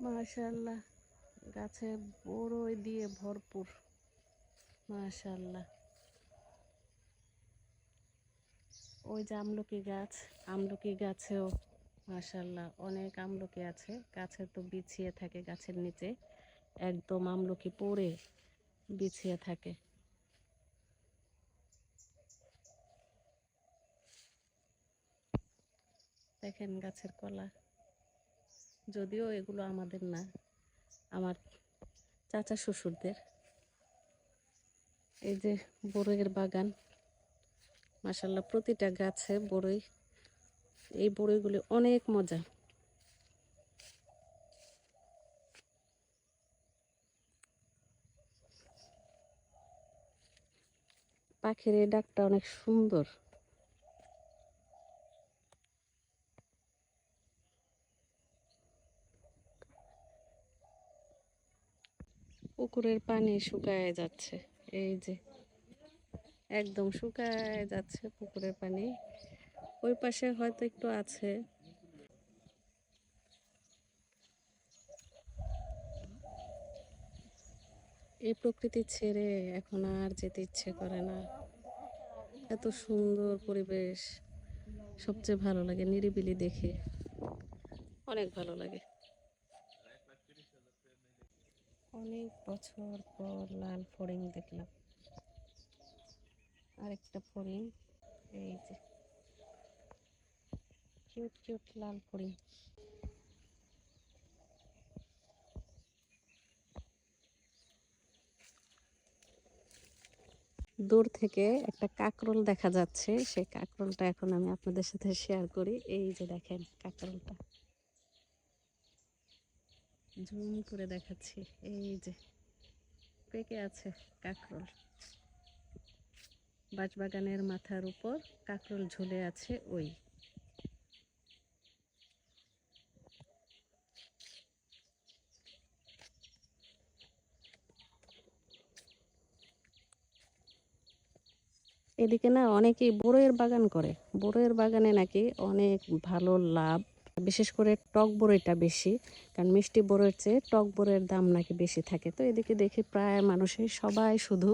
মাশাল্লাহ গাছে বড়ই দিয়ে ভরপুর। মাশাল্লাহ ওই যে আমলকি গাছ, আমলকি গাছেও মাশাল্লাহ অনেক আমলকি আছে। গাছে তো বিছিয়ে থাকে গাছের নিচে। একদম আমলকি পড়ে বিছিয়ে থাকে। দেখেন গাছের কলা। যদিও এগুলো আমাদের না, আমার চাচা শ্বশুরদের। এই যে বড়ইয়ের বাগান মাসাল্লাহ প্রতিটা গাছে বড়ই, এই বড়ইগুলি অনেক মজা। পাখির এই ডাকটা অনেক সুন্দর। পুকুরের পানি শুকায় যাচ্ছে। এই যে, একদম শুকায় যাচ্ছে পুকুরের পানি। ওই পাশে হয়তো একটু আছে। এই প্রকৃতি ছেড়ে এখন আর যেতে ইচ্ছে করে না। এত সুন্দর পরিবেশ, সবচেয়ে ভালো লাগে নিরিবিলি দেখে। অনেক ভালো লাগে। অনেক বছর পর লাল ফড়িং দেখলাম। আরেকটা ফড়িং, এই যে। কিউট কিউট লাল ফড়িং। দূর থেকে একটা কাকরোল দেখা যাচ্ছে। সেই কাকরোলটা এখন আমি আপনাদের সাথে শেয়ার করি। এই যে দেখেন কাকরোলটা। জুম করে দেখাচ্ছি। এই যে, পেকে আছে কাকরোল। বাঁশবাগানের মাথার উপর কাকরোল ঝুলে আছে ওই। এদিকে না অনেকেই বড়ইয়ের বাগান করে। বড়ইয়ের বাগানে নাকি অনেক ভালো লাভ বিশেষ করে টক বড়ইটা বেশি কারণ মিষ্টি বড়ইয়ের চেয়ে টক বড়ইয়ের দাম নাকি বেশি থাকে। তো এদিকে দেখি প্রায় মানুষই সবাই শুধু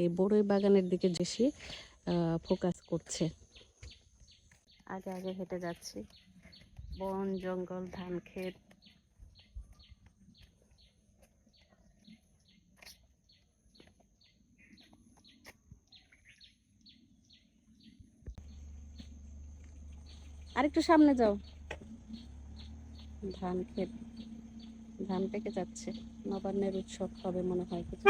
এই বড়ই বাগানের দিকে বেশি ফোকাস করছে। আগে আগে হেঁটে যাচ্ছি। বন জঙ্গল ধান ক্ষেত। আরেকটু সামনে যাও। ধান ক্ষেত ধান পেকে যাচ্ছে। নবান্নের উৎসব হবে মনে হয় কিছু